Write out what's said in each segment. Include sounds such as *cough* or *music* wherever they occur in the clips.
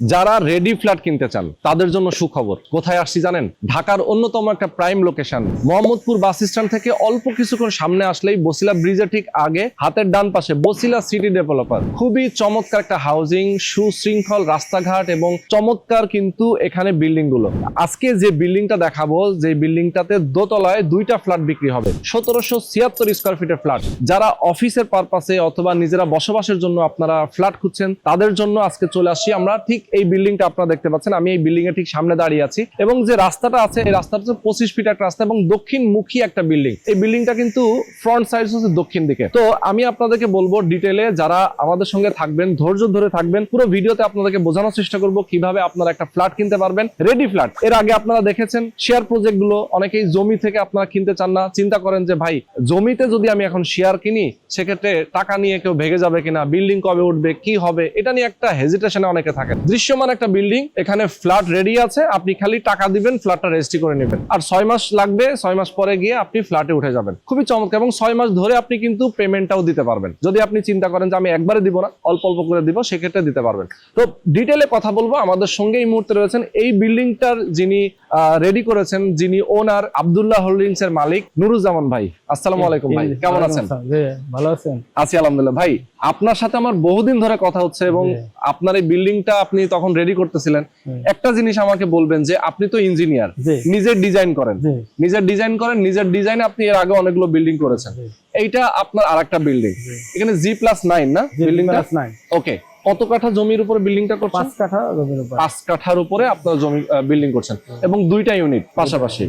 যারা ready flat কিনতে চান, তাদের জন্য সুখবর। কোথায় আসছি জানেন? ঢাকার অন্যতম একটা prime location Mohammadpur bus stand থেকে অল্প কিছুক্ষণ সামনে আসলেই বসিলা ব্রিজের ঠিক আগে, হাতের ডান পাশে বসিলা সিটি ডেভেলপার খুবই চমৎকার একটা হাউজিং সুশৃঙ্খল রাস্তাঘাট এবং চমৎকার কিন্তু এখানে বিল্ডিংগুলো। আজকে যে বিল্ডিংটা দেখাবো, যে বিল্ডিংটাতে দোতলায় দুইটা ফ্ল্যাট বিক্রি হবে। সতেরোশো ছিয়াত্তর স্কোয়ার ফিটের ফ্ল্যাট যারা অফিসের পারপাসে অথবা নিজেরা বসবাসের জন্য আপনারা ফ্ল্যাট খুঁজছেন, তাদের জন্য আজকে চলে আসছি আমরা ঠিক এই বিল্ডিংটা আপনারা দেখতে পাচ্ছেন। আমি এই বিল্ডিং এর ঠিক সামনে দাঁড়িয়ে আছি এবং যে রাস্তাটা আছে, এই রাস্তাটা হচ্ছে পঁচিশ ফিট একটা রাস্তা এবং দক্ষিণ মুখী একটা বিল্ডিং। এই বিল্ডিংটা কিন্তু ফ্রন্ট সাইড হচ্ছে দক্ষিণ দিকে। তো আমি আপনাদেরকে বলব ডিটেলে যারা আমাদের সঙ্গে থাকবেন, ধৈর্য ধরে থাকবেন, পুরো ভিডিওতে আপনাদেরকে বোঝানোর চেষ্টা করব কীভাবে আপনারা একটা ফ্ল্যাট কিনতে পারবেন। রেডি ফ্ল্যাট এর আগে আপনারা দেখেছেন শেয়ার প্রজেক্টগুলো, অনেকেই জমি থেকে আপনারা কিনতে চান না, চিন্তা করেন যে, ভাই, জমিতে যদি আমি এখন শেয়ার কিনি, সেক্ষেত্রে টাকা নিয়ে কেউ ভেগে যাবে কিনা বিল্ডিং কবে উঠবে, কি হবে? এটা নিয়ে একটা হেজিটেশনে অনেকে থাকেন। দৃশ্যমান একটা বিল্ডিং এখানে ফ্ল্যাট রেডি আছে আপনি খালি টাকা দিবেন ফ্ল্যাটটা রেজিস্ট্রি করে নেবেন। আর ছয় মাস লাগবে ছয় মাস পরে গিয়ে আপনি ফ্ল্যাটে উঠে যাবেন। খুবই চমৎকার এবং ছয় মাস ধরে আপনি কিন্তু পেমেন্টটাও দিতে পারবেন। যদি আপনি চিন্তা করেন যে আমি একবারে দিব না অল্প অল্প করে দিব সেক্ষেত্রে দিতে পারবেন। তো ডিটেলে কথা বলব আমাদের সঙ্গে এই মুহূর্তে রয়েছেন এই বিল্ডিংটার যিনি রেডি করেছেন যিনি ওনার আব্দুল্লাহ হোল্ডিংস এর মালিক নুরুজ্জামান ভাই। আসসালামু আলাইকুম ভাই কেমন আছেন? ভালো আছেন। আছি আলহামদুলিল্লাহ। ভাই আপনার সাথে আমার বহুদিন ধরে কথা হচ্ছে এবং আপনার এই বিল্ডিংটা আপনি তখন রেডি করতেছিলেন। একটা জিনিস আমাকে বলবেন যে আপনি তো ইঞ্জিনিয়ার নিজের ডিজাইন করেন। নিজের ডিজাইন করেন নিজের ডিজাইন আপনি এর আগে অনেকগুলো বিল্ডিং করেছেন। এইটা আপনার আরেকটা বিল্ডিং এখানে জি প্লাস নাইন না? বিল্ডিং ওকে কত কাঠা জমির উপরে বিল্ডিংটা করছেন? পাঁচ কাঠা জমির উপর। পাঁচ কাঠার উপরে আপনার জমি বিল্ডিং করছেন। এবং দুইটা ইউনিট পাশাপাশি।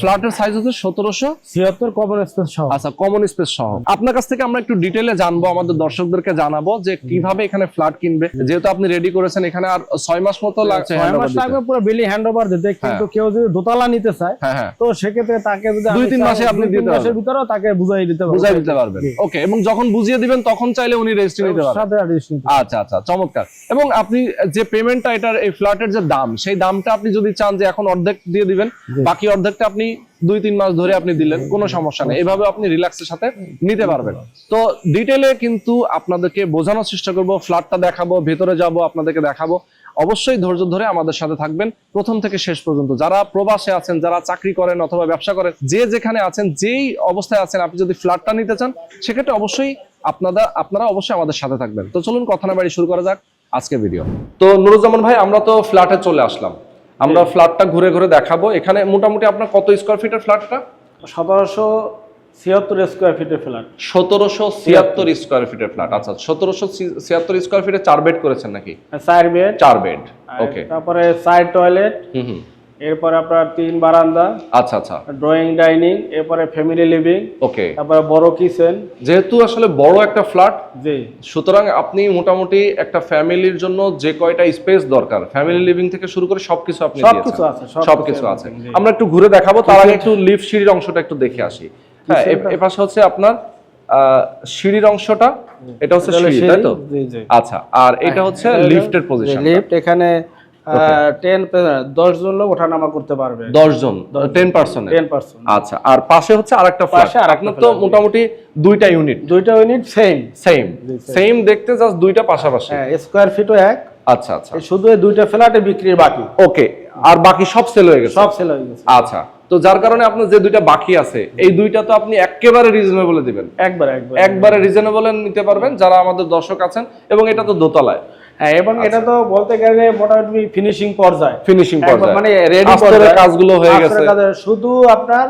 ফ্ল্যাটের সাইজ হচ্ছে সতেরোশো। ছিয়াত্তর কমন স্পেস সহ। আচ্ছা কমন স্পেস সহ। আপনার কাছ থেকে আমরা একটু ডিটেলে জানব আমাদের দর্শকদেরকে জানাব যে কীভাবে এখানে ফ্ল্যাট কিনবে। যেহেতু আপনি রেডি করেছেন এখানে আর ছয় মাস মতো লাগছে ছয় মাস লাগবে পুরো বিলি হ্যান্ড ওভার দিতে কিন্তু কেউ যদি দোতলা নিতে চায় হ্যাঁ হ্যাঁ। তো সেক্ষেত্রে তাকে যদি দুই তিন মাসে আপনি দিতে মাসের পারবেন। ভিতরেও তাকে বুঝাই দিতে পারব। বুঝাই দিতে পারবেন। ওকে এবং যখন বুঝিয়ে দিবেন তখন চাইলে উনি রেজিস্ট্রি নিতে পারবেন। সাথে নিতে আচ্ছা। আচ্ছা চমৎকার। এবং আপনি যে পেমেন্টটা এটার এই ফ্ল্যাটের যে দাম সেই দামটা আপনি যদি চান যে এখন অর্ধেক দিয়ে দিবেন বাকি অর্ধেকটা আপনি দুই তিন মাস ধরে আপনি দিলেন কোনো সমস্যা নেই। এভাবে আপনি রিল্যাক্সের সাথে নিতে পারবেন। তো ডিটেলে কিন্তু আপনাদেরকে বোঝানোর চেষ্টা করব ফ্ল্যাটটা দেখাবো ভেতরে যাব আপনাদেরকে দেখাবো। অবশ্যই ধৈর্য ধরে আমাদের সাথে থাকবেন। প্রথম থেকে শেষ পর্যন্ত যারা প্রবাসে আছেন যারা চাকরি করেন অথবা ব্যবসা করেন যে যেখানে আছেন যেই অবস্থায় আছেন আপনি যদি ফ্ল্যাটটা নিতে চান সেক্ষেত্রে অবশ্যই আপনারা আপনারা অবশ্যই আমাদের সাথে থাকবেন। তো চলুন কথা না বাড়ি শুরু করা যাক আজকে ভিডিও তো নুরুজ্জামান ভাই আমরা তো ফ্ল্যাটে চলে আসলাম। আমরা ফ্ল্যাটটা ঘুরে ঘুরে দেখাবো। এখানে মোটামুটি আপনার কত স্কোয়ার ফিটের ফ্ল্যাটটা সতেরোশো ছিয়াত্তর স্কোয়ার ফিটের ফ্ল্যাট সতেরোশো ছিয়াত্তর স্কোয়ার ফিটের ফ্ল্যাট আচ্ছা সতেরোশো ছিয়াত্তর স্কোয়ার ফিটে চার বেড করেছেন নাকি? চার বেড চার বেড ওকে তারপরে সাইড টয়লেট হুম হুম। এরপরে আপনার তিন বারান্দা আচ্ছা আচ্ছা। ড্রয়িং ডাইনিং এরপরে ফ্যামিলি লিভিং ওকে তারপরে বড় কিচেন যেহেতু আসলে বড় একটা ফ্ল্যাট জি। সুতরাং আপনি মোটামুটি একটা ফ্যামিলির জন্য যে কয়টা স্পেস দরকার ফ্যামিলি লিভিং থেকে শুরু করে সবকিছু আপনি সবকিছু আছে, সবকিছু আছে। আমরা একটু ঘুরে দেখাবো তার আগে একটু লিফট সিঁড়ির অংশটা একটু দেখে আসি। হ্যাঁ এ- এ পাশে হচ্ছে আপনার সিঁড়ির অংশটা এটা হচ্ছে সিঁড়ি তাই তো? জি, জি। আচ্ছা আর এটা হচ্ছে লিফটের পজিশন লিফট এখানে টেন দশ জন লোক ওঠানামা করতে পারবে। দশ জন টেন পার্সেন্ট টেন পার্সেন্ট আচ্ছা আর পাশে হচ্ছে আরেকটা ফ্ল্যাট পাশে আরেকটা আপনার তো মোটামুটি দুইটা ইউনিট দুইটা ইউনিট সেম সেম সেম দেখতে জাস্ট দুইটা পাশাপাশি। হ্যাঁ স্কোয়ার ফিটও এক। আচ্ছা আচ্ছা। শুধু এই দুইটা ফ্ল্যাটে বিক্রির বাকি। ওকে আর বাকি সব সেল হয়ে গেছে? সব সেল হয়ে গেছে। আচ্ছা তো যার কারণে আপনার যে দুইটা বাকি আছে এই দুইটা তো আপনি একেবারে রিজনেবল দিবেন। একবার একবার। একবারে রিজনেবল নিতে পারবেন যারা আমাদের দর্শক আছেন এবং এটা তো দোতলায়। হ্যাঁ এবং এটা তো বলতে গেলে মোটামুটি ফিনিশিং পর্যায়ে। ফিনিশিং পর্যায়ে। মানে রেডি কাজগুলো হয়ে গেছে। শুধু আপনার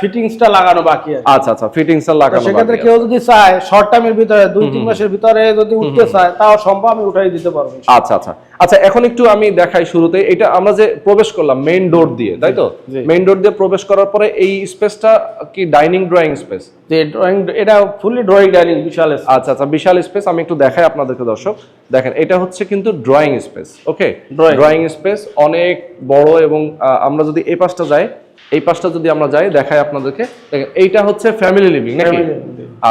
ফিটিংসটা লাগানো বাকি আছে। আচ্ছা আচ্ছা ফিটিংস এর তো লাগানো সেক্ষেত্রে কেউ যদি চায় শর্ট টাইমের ভিতরে দুই তিন মাসের ভিতরে যদি উঠতে চায় তাও সম্ভব আমি উঠাই দিতে পারব। আচ্ছা আচ্ছা। আচ্ছা এখন একটু আমি দেখাই শুরুতে। এটা আমরা যে প্রবেশ করলাম মেইন ডোর দিয়ে তাই তো? মেইন ডোর দিয়ে প্রবেশ করার পরে এই স্পেসটা কি ডাইনিং ড্রয়িং স্পেস যে ড্রয়িং এটা ফুলি ড্রয়িং ডাইনিং বিশাল আচ্ছা আচ্ছা বিশাল স্পেস আমি একটু দেখাই আপনাদেরকে দর্শক। দেখেন এটা হচ্ছে কিন্তু drawing space okay. Drawing space অনেক বড় এবং আমরা যদি এই পাশটা যাই এই পাশটা যদি আমরা যাই দেখাই আপনাদেরকে। দেখেন এইটা হচ্ছে ফ্যামিলি লিভিং নাকি?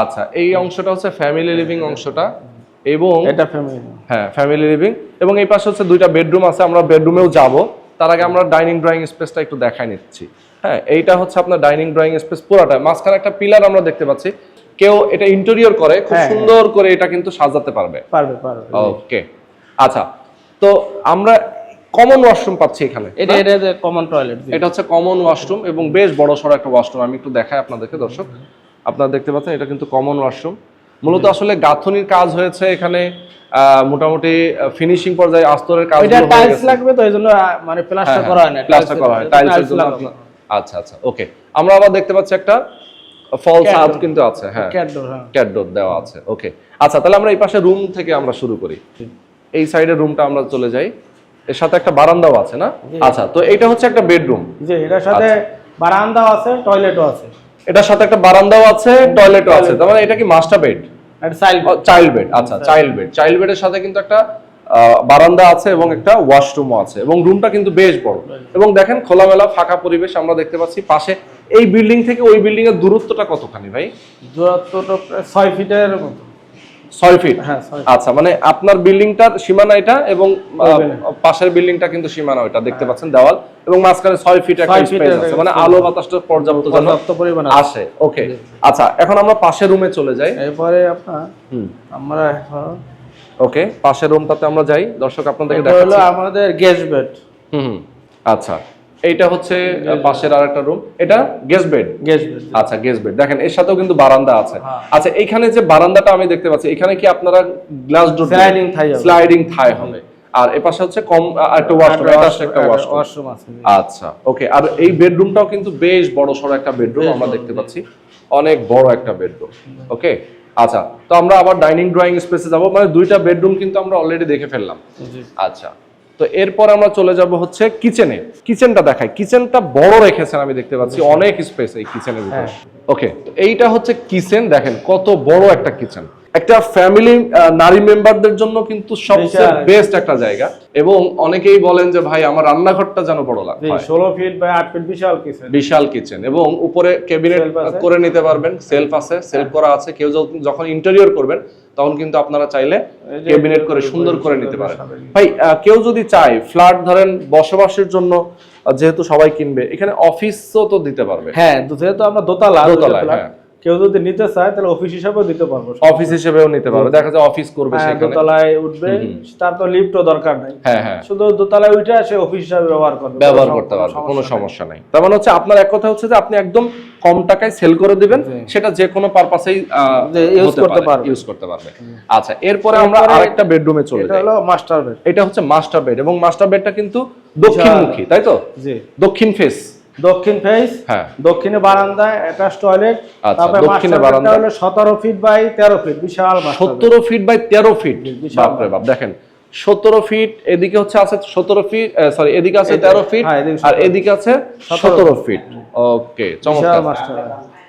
আচ্ছা এই অংশটা হচ্ছে ফ্যামিলি লিভিং অংশটা এবং এটা ফ্যামিলি হ্যাঁ ফ্যামিলি লিভিং এবং এই পাশে হচ্ছে দুইটা বেডরুম আছে আমরা বেডরুমেও যাব। তার আগে আমরা ডাইনিং ড্রয়িং স্পেসটা একটু দেখাই নিচ্ছি। হ্যাঁ এইটা হচ্ছে আপনার ডাইনিং ড্রয়িং স্পেস পুরাটা। মাঝখানে একটা পিলার আমরা দেখতে পাচ্ছি। কেউ এটা ইন্টেরিয়র করে খুব হ্যাঁ, সুন্দর করে এটা কিন্তু সাজাতে পারবে। পারবে পারবে ওকে আচ্ছা তো আমরা কমন ওয়াশরুম পাচ্ছি এখানে এটা এটা যে কমন টয়লেট এটা হচ্ছে কমন ওয়াশরুম এবং বেশ বড় সড়ো একটা ওয়াশরুম আমি একটু দেখাই আপনাদেরকে দর্শক। আপনারা দেখতে পাচ্ছেন এটা কিন্তু কমন ওয়াশরুম মূলত আসলে গাঁথনির কাজ হয়েছে এখানে মোটামুটি ফিনিশিং পর্যায়ে আস্তরের কাজ ওইটা টাইলস লাগবে তো এই জন্য মানে প্লাস্টার করা হয় না প্লাস্টার করা হয় টাইলসের জন্য আচ্ছা আচ্ছা ওকে আমরা আবার দেখতে পাচ্ছি একটা ফল Cat ছাদ কিন্তু আছে হ্যাঁ। ক্যাডোর হ্যাঁ। ক্যাট ডোর দেওয়া আছে ওকে আচ্ছা তাহলে আমরা এই পাশে রুম থেকে আমরা শুরু করি। এই সাইডের রুমটা আমরা চলে যাই। এর সাথে একটা বারান্দাও আছে না? আচ্ছা তো এটা হচ্ছে একটা বেডরুম। যে এটার সাথে বারান্দাও আছে টয়লেটও আছে। এটার সাথে একটা বারান্দাও আছে টয়লেটও আছে। তার মানে এটা কি মাস্টার বেড চাইল্ড বেড আচ্ছা চাইল্ড বেড চাইল্ড বেডের সাথে কিন্তু একটা আহ, বারান্দা আছে এবং একটা ওয়াশরুমও আছে। এবং রুমটা কিন্তু বেশ বড়। এবং দেখেন খোলামেলা ফাঁকা পরিবেশ আমরা দেখতে পাচ্ছি পাশে। এই বিল্ডিং থেকে ওই বিল্ডিং এর দূরত্বটা কতখানি ভাই? দূরত্বটা ছয় ফিটের মতো। ছয় ফিট হ্যাঁ আচ্ছা মানে আপনার বিল্ডিংটার সীমানা এটা এবং। পাশের বিল্ডিংটা কিন্তু সীমানা ওইটা দেখতে পাচ্ছেন দেওয়াল। এবং মাঝখানে ছয় ফিট একটা স্পেস আছে মানে আলো বাতাসটা পর্যাপ্ত পর্যাপ্ত পরিমাণ আসে। ওকে আচ্ছা এখন আমরা পাশের রুমে চলে যাই। এরপরে আপনার হুম। আমরা এখন ওকে পাশের রুমটাতে আমরা যাই। দর্শক আপনাদেরকে হলো দেখাচ্ছি। আমাদের গেস্ট বেড হুম। আচ্ছা। এইটা হচ্ছে পাশের আরেকটা রুম এটা গেস্ট বেড আচ্ছা গেস্ট বেড দেখেন এর সাথেও কিন্তু বারান্দা আছে। হ্যাঁ। আচ্ছা এখানে যে বারান্দাটা আমি দেখতে পাচ্ছি এখানে কি আপনারা glass door Sliding Thai. Sliding Thai হবে? আর এ পাশে হচ্ছে কম একটা ওয়াশরুম এটা একটা ওয়াশরুম আছে আচ্ছা ওকে আর এই বেডরুমটাও কিন্তু বেশ বড় সড়ো একটা বেডরুম আমরা দেখতে পাচ্ছি। অনেক বড় একটা বেডরুম ওকে আচ্ছা তো আমরা আবার ডাইনিং ড্রয়িং স্পেসে যাব। মানে দুইটা বেডরুম কিন্তু আমরা অলরেডি দেখে ফেললাম। আচ্ছা তো এরপর আমরা চলে যাব হচ্ছে কিচেনে কিচেনটা দেখাই। কিচেনটা বড় রেখেছেন আমি দেখতে পাচ্ছি। অনেক স্পেস এই কিচেনের ভিতরে। ওকে এইটা হচ্ছে কিচেন দেখেন কত বড় একটা কিচেন একটা ফ্যামিলি নারী মেম্বারদের জন্য কিন্তু সবচেয়ে বেস্ট একটা জায়গা। এবং অনেকেই বলেন যে ভাই আমার রান্নাঘরটা যেন বড় লাগে। ষোলো ফিট বা আট ফিট বিশাল কিছু বিশাল কিচেন এবং উপরে ক্যাবিনেট করে নিতে পারবেন সেলফ আছে সেলফ করা আছে। কেউ যখন- ইন্টেরিয়র করবেন তখন কিন্তু আপনারা চাইলে ক্যাবিনেট করে সুন্দর করে নিতে পারেন। ভাই কেউ যদি চায় ফ্ল্যাট ধরেন বসবাসের জন্য যেহেতু সবাই কিনবে এখানে অফিসও তো দিতে পারবে। হ্যাঁ যেহেতু আমরা দোতলা দোতলায়, দোতলা, হ্যাঁ। কেউ যদি নিতে চায় তাহলে অফিস হিসাবেও দিতে পারব। অফিস হিসেবেও নিতে পারবে। দেখা যায় অফিস করবে হ্যাঁ, সেখানে। দোতলায় উঠবে তার তো লিফটও দরকার নাই। হ্যাঁ হ্যাঁ। শুধু দোতলায় উঠে সে অফিস হিসাবে ব্যবহার করবে ব্যবহার করতে পারবে কোনো সমস্যা নাই। তার মানে হচ্ছে আপনার এক কথা হচ্ছে যে আপনি একদম কম টাকায় সেল করে দিবেন সেটা যে কোনো পারপাসেই use করতে পারবে। ইউজ করতে পারবে। আচ্ছা এরপরে আমরা আরেকটা বেডরুমে চলে এটা যাই। হলো মাস্টার বেড এটা হচ্ছে মাস্টার বেড এবং মাস্টার বেডটা কিন্তু দক্ষিণমুখী তাই তো? জি। দক্ষিণ ফেস দক্ষিণ ফেস হ্যাঁ। দক্ষিণে বারান্দায় অ্যাটাচ টয়লেট তারপরে দক্ষিণে বারান্দা। হলো সতেরো ফিট বাই তেরো ফিট বিশাল মাস্টার বেড। সতেরো ফিট বাই তেরো ফিট বিশাল বাপরে বাপ দেখেন সতেরো ফিট এদিকে হচ্ছে আছে সতেরো ফিট সরি এদিকে আছে এদিকে- তেরো ফিট হ্যাঁ, আর এদিকে আছে 17 ফিট ওকে চমৎকার।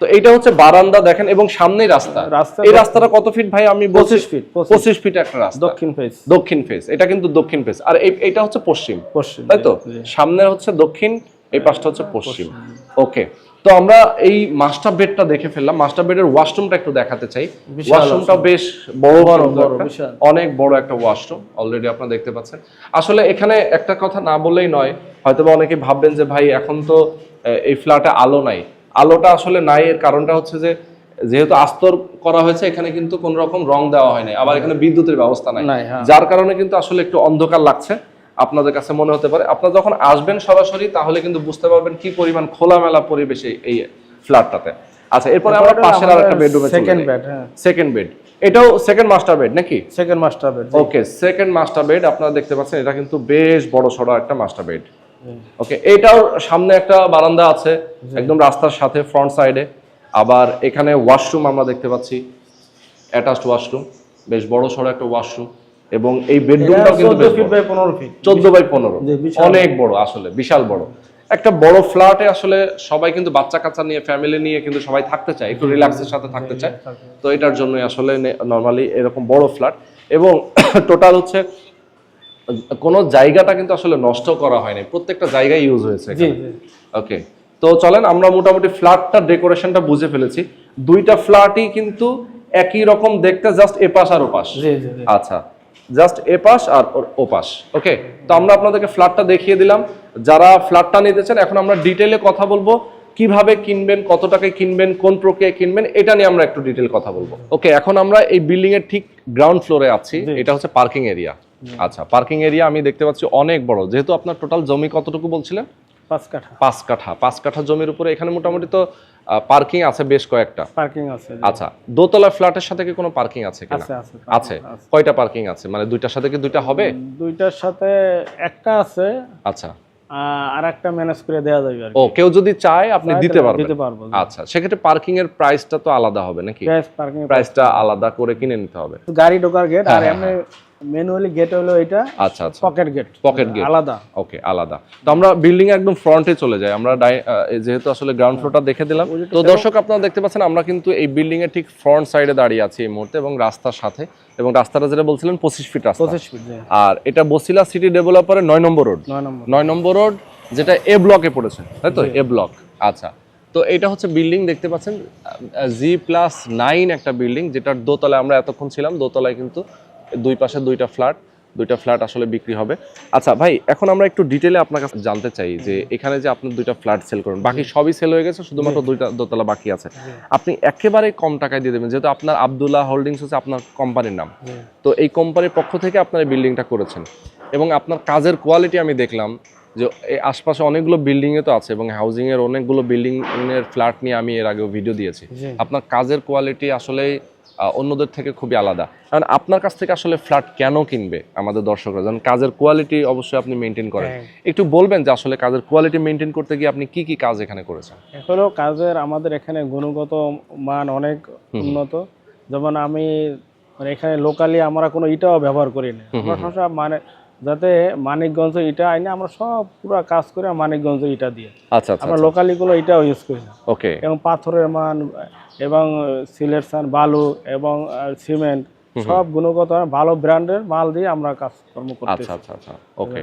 তো এইটা হচ্ছে বারান্দা দেখেন এবং সামনেই রাস্তা। এই রাস্তাটা কত ফিট ভাই? আমি বলছি 25 ফিট, 25 পঁচিশ ফিট একটা রাস্তা। দক্ষিণ ফেস দক্ষিণ ফেস এটা কিন্তু দক্ষিণ ফেস আর এই এটা হচ্ছে পশ্চিম। পশ্চিম তাই তো। সামনে হচ্ছে দক্ষিণ এই পাশটা হচ্ছে পশ্চিম। ওকে তো আমরা এই মাস্টার বেডটা দেখে ফেললাম। মাস্টার বেডের ওয়াশরুমটা একটু দেখাতে চাই। ওয়াশরুমটা বেশ বড় বড়। অনেক বড় একটা ওয়াশরুম অলরেডি আপনারা দেখতে পাচ্ছেন। আসলে এখানে একটা কথা না বললেই নয় হয়তোবা অনেকে ভাববেন যে ভাই এখন তো এই ফ্ল্যাটে আলো নাই। আলোটা আসলে নাই এর কারণটা হচ্ছে যে যেহেতু আস্তর করা হয়েছে এখানে কিন্তু কোন রকম রং দেওয়া হয় নাই। আবার এখানে বিদ্যুতের ব্যবস্থা নাই। নাই, হ্যাঁ। যার কারণে কিন্তু আসলে একটু অন্ধকার লাগছে। আপনাদের কাছে মনে হতে পারে। আপনারা যখন আসবেন সরাসরি তাহলে কিন্তু বুঝতে পারবেন কি পরিমাণ খোলামেলা পরিবেশে এই ফ্ল্যাটটাতে। আচ্ছা এরপরে আমরা পাশের একটা বেডরুমে সেকেন্ড বেড হ্যাঁ। সেকেন্ড বেড এটাও সেকেন্ড মাস্টার বেড নাকি? Second master bed okay second master bed আপনারা দেখতে পাচ্ছেন এটা কিন্তু বেশ বড় সড়ো একটা মাস্টার বেড ওকে এটাও সামনে একটা বারান্দা আছে একদম রাস্তার সাথে ফ্রন্ট সাইডে আবার এখানে ওয়াশরুম আমরা দেখতে পাচ্ছি অ্যাটাচড ওয়াশরুম বেশ বড় সড়ো একটা ওয়াশরুম এবং এই বেডরুমটাও কিন্তু চোদ্দ বেশ ফিট বাই পনেরো ফিট চোদ্দ বাই পনেরো। জি, বিশাল। অনেক বড় আসলে বিশাল বড়। একটা বড় ফ্ল্যাটে আসলে সবাই কিন্তু বাচ্চা কাচ্চা নিয়ে ফ্যামিলি নিয়ে কিন্তু সবাই থাকতে চায় একটু রিল্যাক্সের সাথে থাকতে চায়। তো এটার জন্যই আসলে নর্মালি এরকম বড় ফ্ল্যাট এবং *coughs* টোটাল হচ্ছে কোনো জায়গাটা কিন্তু আসলে নষ্ট করা হয়নি। প্রত্যেকটা জায়গায় ইউজ হয়েছে জি ওকে তো চলেন আমরা মোটামুটি ফ্ল্যাটটা ডেকোরেশনটা বুঝে ফেলেছি। দুইটা ফ্ল্যাটই কিন্তু একই রকম দেখতে জাস্ট এপাশ আর ওপাশ। জি জি জি। আচ্ছা। জাস্ট এপাশ আর ও ওপাশ ওকে তো আমরা আপনাদেরকে ফ্ল্যাটটা দেখিয়ে দিলাম। যারা ফ্ল্যাটটা নিতে চান এখন আমরা ডিটেলে কথা বলব। কীভাবে কিনবেন কত টাকায় কিনবেন কোন প্রক্রিয়ায় কিনবেন এটা নিয়ে আমরা একটু ডিটেল কথা বলব। ওকে এখন আমরা এই বিল্ডিং এর ঠিক গ্রাউন্ড ফ্লোরে আছি। এটা হচ্ছে পার্কিং এরিয়া আচ্ছা পার্কিং এরিয়া আমি দেখতে পাচ্ছি অনেক বড়। যেহেতু আপনার টোটাল জমি কতটুকু বলছিলেন? পাঁচ কাঠা। পাঁচ কাঠা। পাঁচ কাঠা জমির উপরে এখানে মোটামুটি তো পার্কিং আছে বেশ কয়েকটা। পার্কিং আছে। আচ্ছা দোতলা ফ্ল্যাটের সাথে কি কোনো পার্কিং আছে কিনা? আছে আছে আছে। কয়টা পার্কিং আছে? মানে দুইটার সাথে কি দুইটা হবে? দুইটার সাথে একটা আছে। আচ্ছা। আর একটা ম্যানেজ করে দেওয়া যাবে আর ও কেউ যদি চায় আপনি দিতে পারবেন। দিতে পারব আচ্ছা সেক্ষেত্রে পার্কিং এর প্রাইসটা তো আলাদা হবে নাকি? গ্যাস পার্কিং প্রাইসটা আলাদা করে কিনে নিতে হবে। গাড়ি ঢোকার গেট আর হ্যাঁ, এমনি ম্যানুয়ালি গেট হলো এটা আচ্ছা আচ্ছা। Pocket gate. Pocket gate. আলাদা। ওকে আলাদা। তো আমরা বিল্ডিং একদম ফ্রন্টে চলে যাই। আমরা যেহেতু আসলে গ্রাউন্ড ফ্লোরটা দেখে দিলাম। তো দর্শক আপনারা দেখতে পাচ্ছেন আমরা কিন্তু এই বিল্ডিং এর ঠিক ফ্রন্ট সাইডে দাঁড়িয়ে আছি এই মুহূর্তে এবং রাস্তার সাথে। এবং রাস্তাটা যেটা বলছিলেন পঁচিশ ফিট রাস্তা। পঁচিশ ফিট আর এটা বসিলা সিটি ডেভেলপারের নয় নম্বর রোড নয় নম্বর। নয় নম্বর রোড যেটা এ ব্লকে পড়েছে। তাই তো? এ ব্লক আচ্ছা। তো এটা হচ্ছে বিল্ডিং দেখতে পাচ্ছেন জি প্লাস নাইন একটা বিল্ডিং যেটার দোতলায় আমরা এতক্ষণ ছিলাম। দোতলায় কিন্তু দুই পাশে দুইটা ফ্ল্যাট দুইটা ফ্ল্যাট আসলে বিক্রি হবে। আচ্ছা ভাই এখন আমরা একটু ডিটেলে আপনার কাছে জানতে চাই যে এখানে যে আপনি দুইটা ফ্ল্যাট সেল করেন বাকি সবই সেল হয়ে গেছে শুধুমাত্র দুইটা দোতলা বাকি আছে। আপনি একেবারে কম টাকায় দিয়ে দেবেন যেহেতু আপনার আবদুল্লাহ হোল্ডিংস হচ্ছে আপনার কোম্পানির নাম। তো এই কোম্পানির পক্ষ থেকে আপনার এই বিল্ডিংটা করেছেন। এবং আপনার কাজের কোয়ালিটি আমি দেখলাম যে এই আশপাশে অনেকগুলো বিল্ডিং এ তো আছে এবং হাউজিং এর অনেকগুলো বিল্ডিং এর ফ্ল্যাট নিয়ে আমি এর আগেও ভিডিও দিয়েছি। আপনার কাজের কোয়ালিটি আসলে অন্যদের থেকে খুবই আলাদা। কারণ আপনার কাছ থেকে আসলে ফ্ল্যাট কেন কিনবে আমাদের দর্শকরা? যেমন কাজের কোয়ালিটি অবশ্যই আপনি মেনটেন করেন। হ্যাঁ। একটু বলবেন যে আসলে কাজের কোয়ালিটি মেনটেন করতে গিয়ে আপনি কি কি কাজ এখানে করেছেন? এখনও কাজের আমাদের এখানে গুণগত মান অনেক উন্নত। যেমন আমি মানে এখানে লোকালি আমরা কোনো ইটাও ব্যবহার করি না। আমরা সবসময় মানে যাতে মানিকগঞ্জ ইটা আইনে আমরা সব পুরো কাজ করে মানিকগঞ্জ ইটা দিয়ে। আচ্ছা আচ্ছা আমরা লোকালি গুলো ইটাও ইউজ করি। না ওকে। এবং পাথরের মান এবং সিলেকশন বালু এবং সিমেন্ট সব গুণগত ভালো ব্র্যান্ডের মাল দিয়ে আমরা কাজকর্ম করতেছি। আচ্ছা আচ্ছা আচ্ছা ওকে।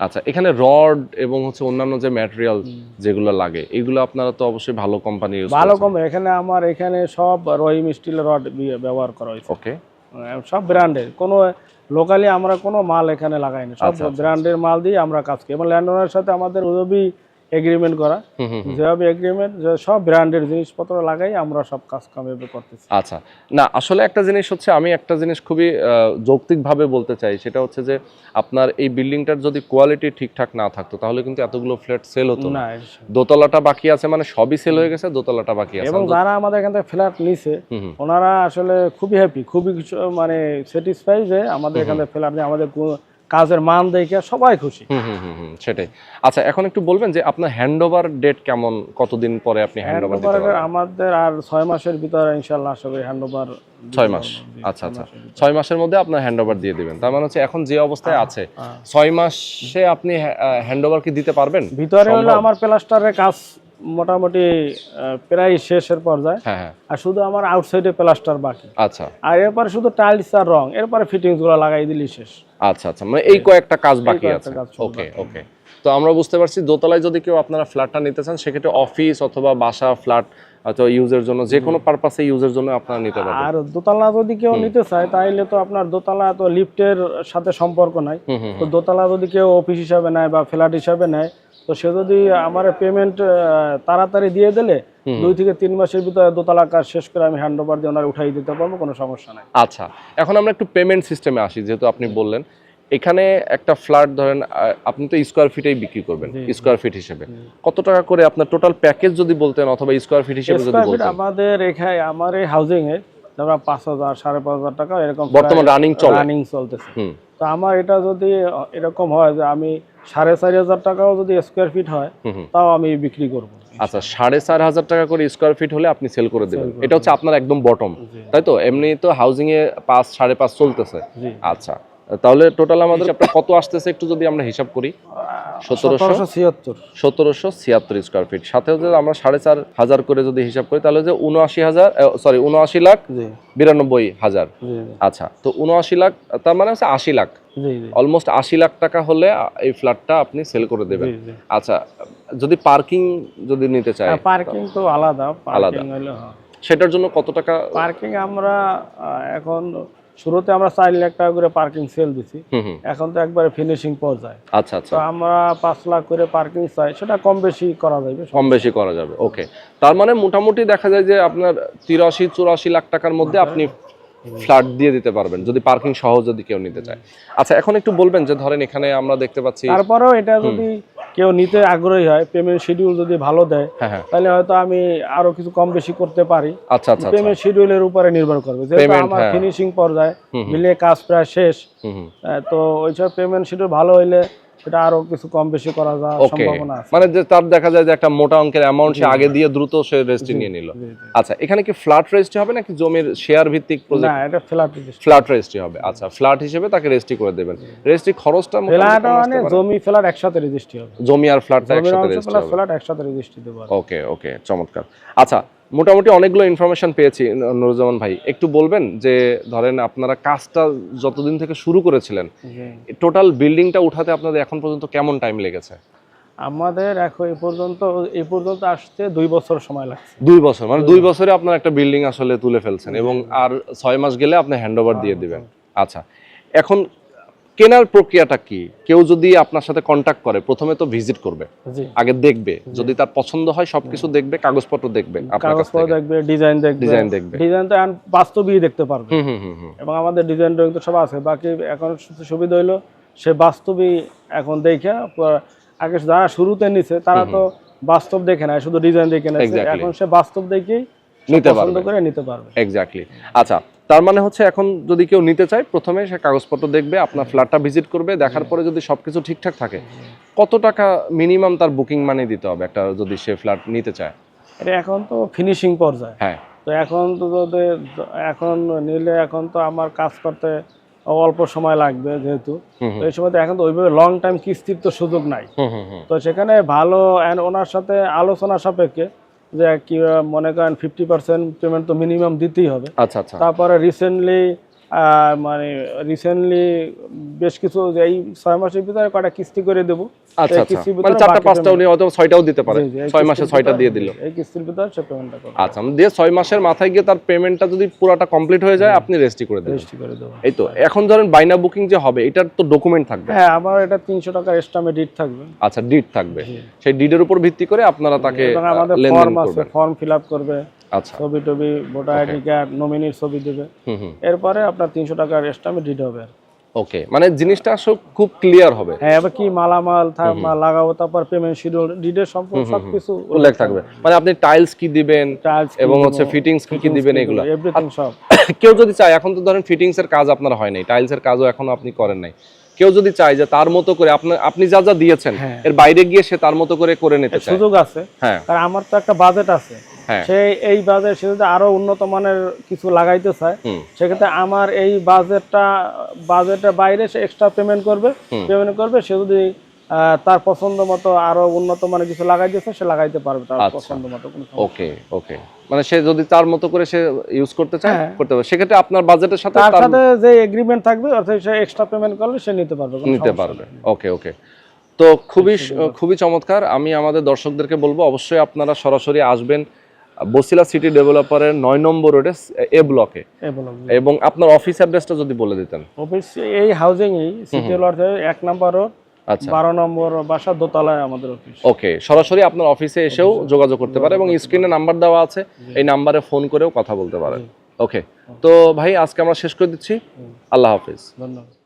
আচ্ছা এখানে রড এবং হচ্ছে অন্যান্য যে ম্যাটেরিয়াল যেগুলো লাগে এগুলো আপনারা তো অবশ্যই ভালো কোম্পানি ইউজ ভালো কম এখানে আমার এখানে সব রহিম স্টিল রড ব্যবহার করা হয়েছে। ওকে। সব ব্র্যান্ডের কোনো লোকালি আমরা কোনো মাল এখানে লাগাইনি। সব আচ্ছা, আচ্ছা, ব্র্যান্ডের মাল দিয়ে আমরা কাজ করি। এবং ল্যান্ডওনারের সাথে আমাদের ওইভাবেই এগ্রিমেন্ট করা। যেভাবে এগ্রিমেন্ট সব ব্র্যান্ডের জিনিসপত্র লাগাই আমরা সব কাজ কাম এভাবে করতেছি। আচ্ছা। না আসলে একটা জিনিস হচ্ছে আমি একটা জিনিস খুবই যৌক্তিকভাবে বলতে চাই সেটা হচ্ছে যে আপনার এই বিল্ডিংটার যদি কোয়ালিটি ঠিকঠাক না থাকতো তাহলে কিন্তু এতগুলো ফ্ল্যাট সেল হতো না। দোতলাটা বাকি আছে মানে সবই সেল হয়ে গেছে দোতলাটা বাকি আছে। এবং যারা আমাদের এখান থেকে ফ্ল্যাট নিছে ওনারা আসলে খুবই হ্যাপি খুবই মানে স্যাটিসফাই যে আমাদের এখান থেকে ফ্ল্যাট নিয়ে আমাদের কাজের মান দেখে সবাই খুশি। সেটাই। আচ্ছা এখন একটু বলবেন যে আপনার হ্যান্ড ওভার ডেট কেমন? কতদিন পরে আপনি হ্যান্ড ওভার দিতে পারবেন? আমাদের আর ছয় মাসের ভিতরে ইনশাল্লাহ আশা করি হ্যান্ড ওভার ছয় মাস। আচ্ছা আচ্ছা। ছয় মাসের মধ্যে আপনার হ্যান্ড ওভার দিয়ে দিবেন। তার মানে হচ্ছে এখন যে অবস্থায় আছে হ্যাঁ। ছয় মাসে আপনি হ্যান্ড ওভার কি দিতে পারবেন? ভিতরে হলো আমার প্লাস্টারের কাজ মোটামুটি প্রায় শেষের পর্যায়ে। হ্যাঁ হ্যাঁ। আর শুধু আমার আউটসাইডে প্লাস্টার বাকি। আচ্ছা। আর এরপরে শুধু টাইলস আর রং এরপরে ফিটিংসগুলো লাগাই দিলি শেষ। আচ্ছা আচ্ছা মানে এই কয়েকটা কাজ বাকি আছে। ওকে ওকে তো আমরা বুঝতে পারছি দোতলায় যদি কেউ আপনারা ফ্ল্যাটটা নিতে চান সেক্ষেত্রে অফিস অথবা বাসা ফ্ল্যাট অথবা ইউজের জন্য যে কোনো পারপাসে ইউজের জন্য আপনারা নিতে পারবেন। আর দোতলা যদি কেউ নিতে চায় তাহলে তো আপনার দোতলা তো লিফটের সাথে সম্পর্ক নাই। তো দোতলা যদি কেউ অফিস হিসাবে নেয় বা ফ্ল্যাট হিসাবে নেয় তো সে যদি আমার পেমেন্ট তাড়াতাড়ি দিয়ে দিলে দুই থেকে তিন মাসের ভিতরে দোতলা কাজ শেষ করে আমি হ্যান্ড ওভার দিয়ে ওনার উঠাই দিতে পারব কোনো সমস্যা নাই। আচ্ছা এখন আমরা একটু পেমেন্ট সিস্টেমে আসি যেহেতু আপনি বললেন। এখানে একটা ফ্ল্যাট ধরেন আপনি তো স্কোয়ার ফিটেই বিক্রি করবেন স্কোয়ার ফিট হিসেবে। কত টাকা করে আপনার টোটাল প্যাকেজ যদি বলতেন অথবা স্কোয়ার ফিট হিসেবে যদি বলতেন? আমাদের এখানে আমার এই হাউজিং এ আমরা পাঁচ হাজার সাড়ে পাঁচ হাজার টাকা এরকম বর্তমান রানিং চলে। রানিং চলতেছে। তো আমার এটা যদি এরকম হয় যে আমি সাড়ে চারি হাজার টাকাও যদি স্কোয়ার ফিট হয় তাও আমি বিক্রি করব। আচ্ছা সাড়ে চার হাজার টাকা করে স্কোয়ার ফিট হলে আপনি সেল করে দেবেন। এটা হচ্ছে আপনার একদম বটম তাই তো? এমনি তো হাউজিং এ পাঁচ সাড়ে পাঁচ চলতেছে। আচ্ছা। তাহলে টোটাল আমাদের কত আসতেছে একটু যদি আমরা হিসাব করি? সতেরোশো ছিয়াত্তর। সতেরোশো ছিয়াত্তর স্কোয়ার ফিট সাথে যদি আমরা সাড়ে চার হাজার করে যদি হিসাব করি তাহলে যে উনআশি হাজার সরি উনআশি লাখ বিরানব্বই হাজার। আচ্ছা তো উনআশি লাখ তার মানে হচ্ছে আশি লাখ। অলমোস্ট আশি লাখ টাকা হলে এই ফ্ল্যাটটা আপনি সেল করে দেবেন। আচ্ছা যদি পার্কিং যদি নিতে চায় পার্কিং তো আলাদা হ্যাঁ। সেটার জন্য কত টাকা? পার্কিং আমরা এখন শুরুতে আমরা চার লাখ টাকা করে পার্কিং সেল দিছি। এখন তো একবারে ফিনিশিং পর্যায়ে আচ্ছা আচ্ছা। আমরা পাঁচ লাখ করে পার্কিং চাই সেটা কম বেশি করা যাবে কম বেশি করা যাবে ওকে। তার মানে মোটামুটি দেখা যায় যে আপনার তিরাশি চুরাশি লাখ টাকার মধ্যে আপনি ফ্ল্যাট দিয়ে দিতে পারবেন যদি পার্কিং সহ যদি কেউ নিতে চায়। আচ্ছা এখন একটু বলবেন যে ধরেন এখানে আমরা দেখতে পাচ্ছি তারপরেও এটা যদি কেউ নিতে আগ্রহী হয় পেমেন্ট শিডিউল যদি ভালো দেয় হ্যাঁ হ্যাঁ। তাহলে হয়তো আমি আরও কিছু কম বেশি করতে পারি। আচ্ছা আচ্ছা আচ্ছা। পেমেন্ট শিডিউলের উপরে নির্ভর করবে। যেহেতু আমার। ফিনিশিং পর্যায়ে হুম, কাজ প্রায় শেষ তো ওইসব পেমেন্ট শিডিউল ভালো হইলে সেটা আরও কিছু কম বেশি করা যাওয়ার সম্ভাবনা আছে। মানে যে তার দেখা যায় যে একটা মোটা অঙ্কের অ্যামাউন্ট সে আগে দিয়ে দ্রুত সে রেজিস্ট্রি নিয়ে নিল। আচ্ছা এখানে কি ফ্ল্যাট রেজিস্ট্রি হবে নাকি জমির শেয়ার ভিত্তিক না এটা ফ্ল্যাট ফ্ল্যাট রেজিস্ট্রি হবে আচ্ছা ফ্ল্যাট হিসেবে তাকে রেজিস্ট্রি করে দেবেন। রেজিস্ট্রি খরচটা ফ্ল্যাট মানে জমি ফ্ল্যাট একসাথে রেজিস্ট্রি হবে। জমি আর ফ্ল্যাটটা জমির একসাথে রেজিস্ট্রি হবে। ফ্ল্যাট একসাথে রেজিস্ট্রি দেবো ওকে ওকে চমৎকার। আচ্ছা মোটামুটি অনেকগুলো ইনফরমেশন পেয়েছি নুরুজ্জামান ভাই। একটু বলবেন যে ধরেন আপনারা কাজটা যতদিন থেকে শুরু করেছিলেন। টোটাল বিল্ডিংটা উঠাতে আপনাদের এখন পর্যন্ত কেমন টাইম লেগেছে? আমাদের এখন এই পর্যন্ত এই পর্যন্ত আসতে দুই বছর সময় লাগছে। দুই বছর মানে দুই বছরে। আপনার একটা বিল্ডিং আসলে তুলে ফেলছেন এবং আর ছয় মাস গেলে আপনি হ্যান্ড দিয়ে দিবেন। আচ্ছা এখন কেনার প্রক্রিয়াটা কি? কেউ যদি আপনার সাথে কন্ট্যাক্ট করে প্রথমে তো ভিজিট করবে আগে দেখবে যদি তার পছন্দ হয় সবকিছু দেখবে কাগজপত্র দেখবে কাগজপত্র দেখবে ডিজাইন দেখবে ডিজাইন দেখবে। ডিজাইন তো বাস্তবেই দেখতে পারবে। এবং আমাদের ডিজাইন ড্রয়িং তো সব আছে বাকি এখন সুবিধা হইল সে বাস্তবই এখন দেখে আগে যারা শুরুতে নিছে তারা তো বাস্তব দেখে না শুধু ডিজাইন দেখে না. এখন সে বাস্তব দেখেই নিতে পারবে। করে নিতে পারবে। এক্স্যাক্টলি আচ্ছা তার মানে হচ্ছে এখন যদি কেউ নিতে চায় প্রথমে সে কাগজপত্র দেখবে আপনার ফ্ল্যাটটা ভিজিট করবে দেখার পরে যদি সবকিছু ঠিকঠাক থাকে কত টাকা মিনিমাম তার বুকিং মানি দিতে হবে একটা যদি সে ফ্ল্যাট নিতে চায়? এটা এখন তো ফিনিশিং পর্যায়ে। হ্যাঁ। তো এখন তো এখন নিলে এখন তো আমার কাজ করতে অল্প সময় লাগবে যেহেতু। তো এই সময় তো এখন তো ওইভাবে লং টাইম কিস্তির তো সুযোগ নাই। তো সেখানে ভালো ওনার সাথে আলোচনা সাপেক্ষে যে কি মনে করেন ফিফটি পার্সেন্ট পেমেন্ট তো মিনিমাম দিতেই হবে। আচ্ছা আচ্ছা। তারপরে রিসেন্টলি মানে রিসেন্টলি বেশ কিছু এই ছয় মাসের ভিতরে কটা কিস্তি করে দেবো। আচ্ছা এই আচ্ছা। কিস্তির মানে চারটা পাঁচটা উনি হয়তো ছয়টাও দিতে পারে। জি, জি, এই ছয় মাসে ছয়টা দিয়ে দিল। এই কিস্তির ভিতরে সে পেমেন্টটা করবে। আচ্ছা দিয়ে ছয় মাসের মাথায় গিয়ে তার পেমেন্টটা যদি পুরাটা কমপ্লিট হয়ে যায় আপনি রেজিস্ট্রি করে দেবেন। রেজিস্ট্রি করে দেবো। এই তো এখন ধরেন বাইনা বুকিং যে হবে এটার তো ডকুমেন্ট থাকবে। হ্যাঁ আমার এটা তিনশো ডিট থাকবে। আচ্ছা ডিড থাকবে। সেই উপর ভিত্তি করে আপনারা তাকে লেনদেন ফর্ম করবেন। ফর্ম ফিল আপ করবে। ছবি টবি ভোটার আইডি কার্ড নমিনির ছবি দেবে। এরপরে আপনার তিনশো টাকার হবে ওকে মানে জিনিসটা আসলে খুব ক্লিয়ার হবে। হ্যাঁ এবার কি মালামাল লাগাবো তারপর পেমেন্ট শিডিউল ডিটের সম্পূর্ণ সবকিছু উল্লেখ থাকবে। মানে আপনি টাইলস কি দিবেন এবং হচ্ছে ফিটিংস কি কি দিবেন এগুলো? এভরিথিং সব। *coughs* কেউ যদি চায় এখন তো ধরেন ফিটিংস এর কাজ আপনার হয় নাই টাইলস এর কাজও এখনও আপনি করেন নাই। কেউ যদি চায় যে তার মতো করে আপনি যা যা দিয়েছেন হ্যাঁ। এর বাইরে গিয়ে সে তার মতো করে করে নিতে চায়। সুযোগ আছে হ্যাঁ। কারণ আমার তো একটা বাজেট আছে। হ্যাঁ। সে এই বাজেট সে যদি আরও উন্নত মানের কিছু লাগাইতে চায় সেক্ষেত্রে আমার এই বাজেটটা বাজেটের বাইরে সে এক্সট্রা পেমেন্ট করবে। পেমেন্ট করবে সে যদি তার পছন্দ মতো আরও উন্নত মানের কিছু লাগাইতেছে সে লাগাইতে পারবে তার আচ্ছা। পছন্দ মতো ওকে ওকে। মানে সে যদি তার মতো করে সে ইউজ করতে চায় হ্যাঁ। করতে পারবে। সেক্ষেত্রে আপনার বাজেটের সাথে তার সাথে যে এগ্রিমেন্ট থাকবে অর্থাৎ সে এক্সট্রা পেমেন্ট করলে সে নিতে পারবে নিতে পারবে। ওকে ওকে। তো খুবই খুবই চমৎকার। আমি আমাদের দর্শকদেরকে বলব অবশ্যই আপনারা সরাসরি আসবেন বসিলা সিটি ডেভেলপারের নয় নম্বর রোডে এ ব্লকে এবং আপনার অফিস অ্যাড্রেসটা যদি বলে দিতেন। অফিস এই হাউজিং এই সিটি এক নম্বর রোড বারো নম্বর বাসা দোতলায় আমাদের অফিস ওকে সরাসরি আপনার অফিসে এসেও যোগাযোগ করতে পারে এবং স্ক্রিনে নাম্বার দেওয়া আছে। এই নাম্বারে ফোন করেও কথা বলতে পারে। ওকে তো ভাই আজকে আমরা শেষ করে দিচ্ছি। আল্লাহ হাফিজ। ধন্যবাদ।